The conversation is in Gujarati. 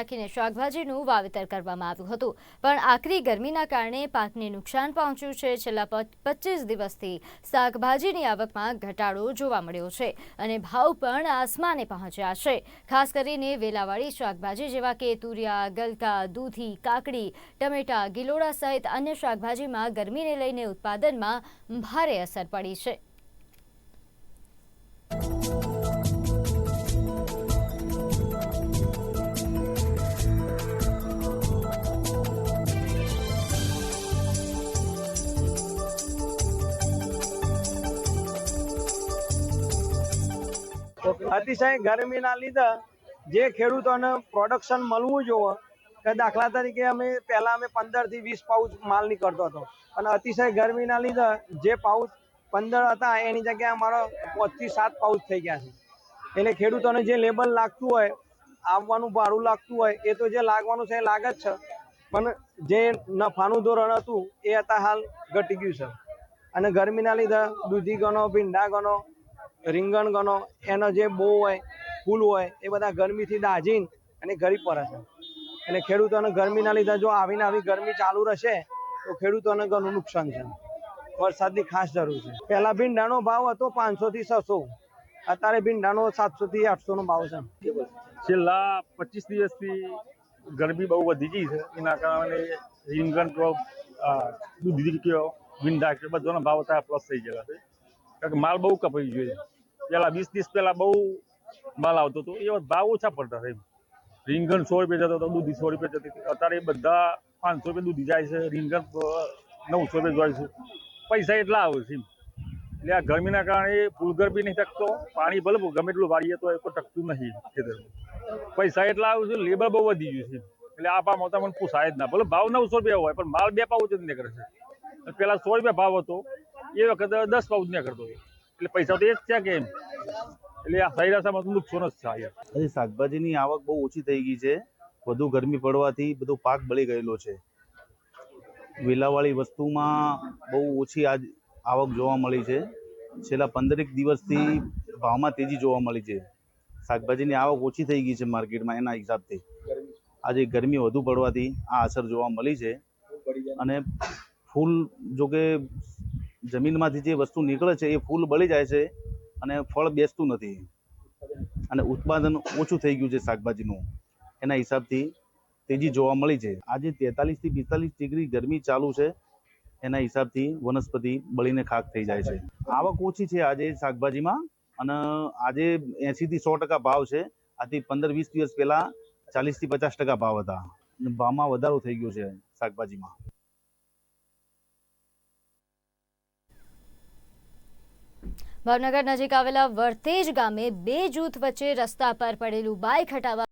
નાખીને શાકભાજીનું વાવેતર કરવામાં આવ્યું હતું. પણ આકરી ગરમીના કારણે પાકને નુકસાન પહોંચ્યું છે. છેલ્લા પચીસ દિવસથી શાકભાજીની આવકમાં ઘટાડો જોવા મળ્યો છે અને ભાવ પણ આસમાને પહોંચ્યા છે. ખાસ કરીને વેલાવાળી શાકભાજી જેવા કે તુરિયા, ગલકા, દૂધી, કાકડી, ટમેટા, ગિલોડા સહિત અન્ય શાકભાજીમાં ગરમીને લઈને ઉત્પાદનમાં ભારે અસર પડી છે. અતિશય ગરમીના લીધે જે ખેડૂતોને પ્રોડક્શન મળવું જોઈએ, કે દાખલા તરીકે અમે પહેલા અમે પંદરથી વીસ પાઉચ માલ નીકળતો હતો. અને અતિશય ગરમીના લીધે જે પાઉચ પંદર હતા, એની જગ્યાએ અમારો પાંચ સાત પાઉચ થઈ ગયા છે. એટલે ખેડૂતોને જે લેબલ લાગતું હોય, આવવાનું ભાડું લાગતું હોય, એ તો જે લાગવાનું છે એ લાગે જ છે. પણ જે નફાનું ધોરણ હતું, એ અત્યારે હાલ ઘટી ગયું છે. અને ગરમીના લીધે દૂધી ગણો, ભીંડા ગણો રીંગણ ગણો, એનો જે બહુ હોય, ફૂલ હોય, એ બધા ગરમીથી દાઝીને અને ગરી પડે છે. એટલે ખેડૂતોને ગરમીના લીધે જો આવીને આવી ગરમી ચાલુ રહેશે, તો ખેડૂતોને ઘણું નુકસાન છે. વરસાદની ખાસ જરૂર છે. પહેલા ભીંડાનો ભાવ હતો પાંચસો થી છસો. અત્યારે ભીંડાનો સાતસોથી આઠસોનો ભાવ છે. છેલ્લા પચીસ દિવસથી ગરમી બહુ વધી ગઈ છે. એના કારણે રીંગણ કહો દૂધી કહો, ભીંડા કહો બધાનો ભાવ અત્યારે પ્લસ થઈ ગયા છે. કારણ કે માલ બહુ કપાઈ ગયો છે પહેલા વીસ દિવસ પહેલા બહુ માલ આવતો હતો. એ ભાવ ઓછા પડતા હતા રીંગણ સો રૂપિયા જતો હતો, દૂધી સો રૂપિયા જતી હતી. અત્યારે બધા પાંચસો રૂપિયા દૂધી જાય છે, રીંગણ નવસો રૂપિયા જાય છે. પૈસા એટલા આવે છે એમ. એટલે આ ગરમીના કારણે ફૂલગર બી નહીં ટકતો, પાણી ભલે ગમે એટલું વાળીએ તો એ કોઈ ટકતું નથી ખેતરમાં. પૈસા એટલા આવે છે, લેબર બહુ વધી ગયું છે એટલે આ ભાવ મોટા મને પૂછાય જ ના. ભલે ભાવ નવસો રૂપિયા હોય, પણ માલ બે પાઉચ જ નીકળે છે. પેલા સો રૂપિયા ભાવ હતો, એ વખતે દસ પાઉચ નીકળતો હતો. એટલે પૈસા તો એ જ છે કે એટલે આ સૈરાસામાં તો નુકસાન જ છે અહીંયા શાકભાજીની આવક બહુ ઓછી થઈ ગઈ છે. વધુ ગરમી પડવાથી બધો પાક બળી ગયેલો છે. વેલાવાળી વસ્તુમાં બહુ ઓછી આજ આવક જોવા મળી છે. છેલ્લા પંદરેક દિવસથી ભાવમાં તેજી જોવા મળી છે. શાકભાજીની આવક ઓછી થઈ ગઈ છે માર્કેટમાં એના હિસાબથી. આજે ગરમી વધુ પડવાથી આ અસર જોવા મળી છે. અને ફૂલ જોકે જમીનમાંથી જે વસ્તુ નીકળે છે એ ફૂલ બળી જાય છે અને ફળ બેસતું નથી. અને ઉત્પાદન ઓછું થઈ ગયું છે શાકભાજીનું. એના હિસાબથી તેજી જોવા મળી છે. આજે તેતાલીસથી પિસ્તાલીસ ડિગ્રી ગરમી ચાલુ છે. એના હિસાબથી વનસ્પતિ બળીને ખાક થઈ જાય છે. આવક ઓછી છે આજે શાકભાજીમાં અને આજે એંશીથી સો ટકા ભાવ છે. આથી પંદર વીસ દિવસ પહેલાં ચાલીસથી પચાસ ટકા ભાવ હતા. ભાવમાં વધારો થઈ ગયો છે શાકભાજીમાં. ભાવનગર નજીક આવેલા વર્તેજ ગામે બે જૂથ વચ્ચે રસ્તા પર પડેલું બાઇક હટાવવા